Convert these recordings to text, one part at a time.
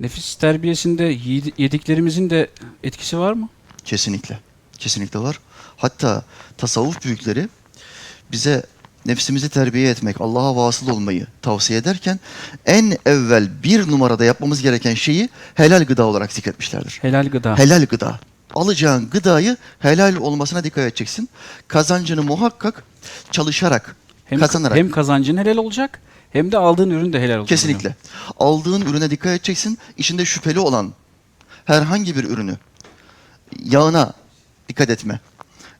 Nefis terbiyesinde yedi- yediklerimizin de etkisi var mı? Kesinlikle. Kesinlikle var. Hatta tasavvuf büyükleri bize nefsimizi terbiye etmek, Allah'a vasıl olmayı tavsiye ederken en evvel bir numarada yapmamız gereken şeyi helal gıda olarak zikretmişlerdir. Helal gıda. Helal gıda. Alacağın gıdayı helal olmasına dikkat edeceksin. Kazancını muhakkak çalışarak, hem, kazanarak. hem kazancın helal olacak hem de aldığın ürün de helal olacak. Kesinlikle. Aldığın ürüne dikkat edeceksin. İçinde şüpheli olan herhangi bir ürünü yağına dikkat etme.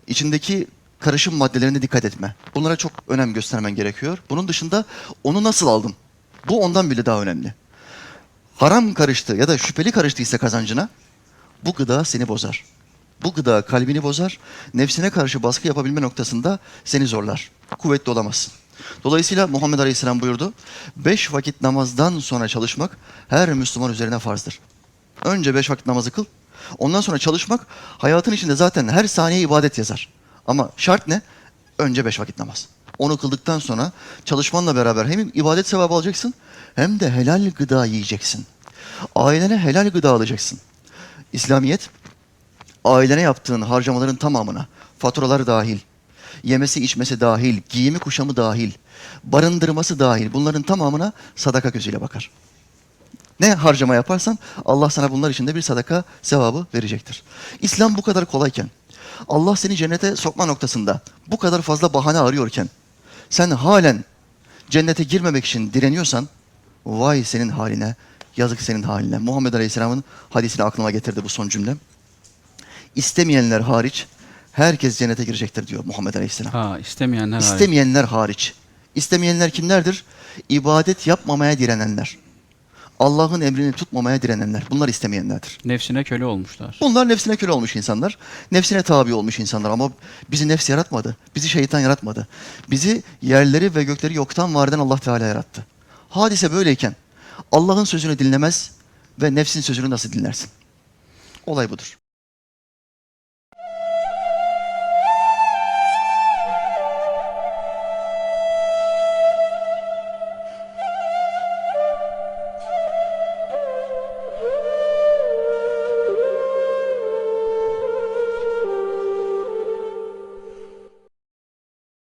İçindeki karışım maddelerine dikkat etme. Bunlara çok önem göstermen gerekiyor. Bunun dışında onu nasıl aldın? Bu ondan bile daha önemli. Haram karıştı ya da şüpheli karıştıysa kazancına bu gıda seni bozar. Bu gıda kalbini bozar. Nefsine karşı baskı yapabilme noktasında seni zorlar. Kuvvetli olamazsın. Dolayısıyla Muhammed Aleyhisselam buyurdu. Beş vakit namazdan sonra çalışmak her Müslüman üzerine farzdır. Önce beş vakit namazı kıl. Ondan sonra çalışmak hayatın içinde zaten her saniye ibadet yazar. Ama şart ne? Önce beş vakit namaz. Onu kıldıktan sonra çalışmanla beraber hem ibadet sevabı alacaksın hem de helal gıda yiyeceksin. Ailene helal gıda alacaksın. İslamiyet ailene yaptığın harcamaların tamamına, faturalar dahil, yemesi içmesi dahil, giyimi kuşamı dahil, barındırması dahil bunların tamamına sadaka gözüyle bakar. Ne harcama yaparsan Allah sana bunlar için de bir sadaka sevabı verecektir. İslam bu kadar kolayken, Allah seni cennete sokma noktasında bu kadar fazla bahane arıyorken, sen halen cennete girmemek için direniyorsan, vay senin haline, yazık senin haline. Muhammed Aleyhisselam'ın hadisini aklıma getirdi bu son cümlem. İstemeyenler hariç herkes cennete girecektir diyor Muhammed Aleyhisselam. Ha istemeyenler hariç. İstemeyenler hariç. İstemeyenler kimlerdir? İbadet yapmamaya direnenler. Allah'ın emrini tutmamaya direnenler. Bunlar istemeyenlerdir. Nefsine köle olmuşlar. Bunlar nefsine köle olmuş insanlar. Nefsine tabi olmuş insanlar ama bizi nefs yaratmadı. Bizi şeytan yaratmadı. Bizi yerleri ve gökleri yoktan var eden Allah Teala yarattı. Hadise böyleyken Allah'ın sözünü dinlemez ve nefsin sözünü nasıl dinlersin? Olay budur.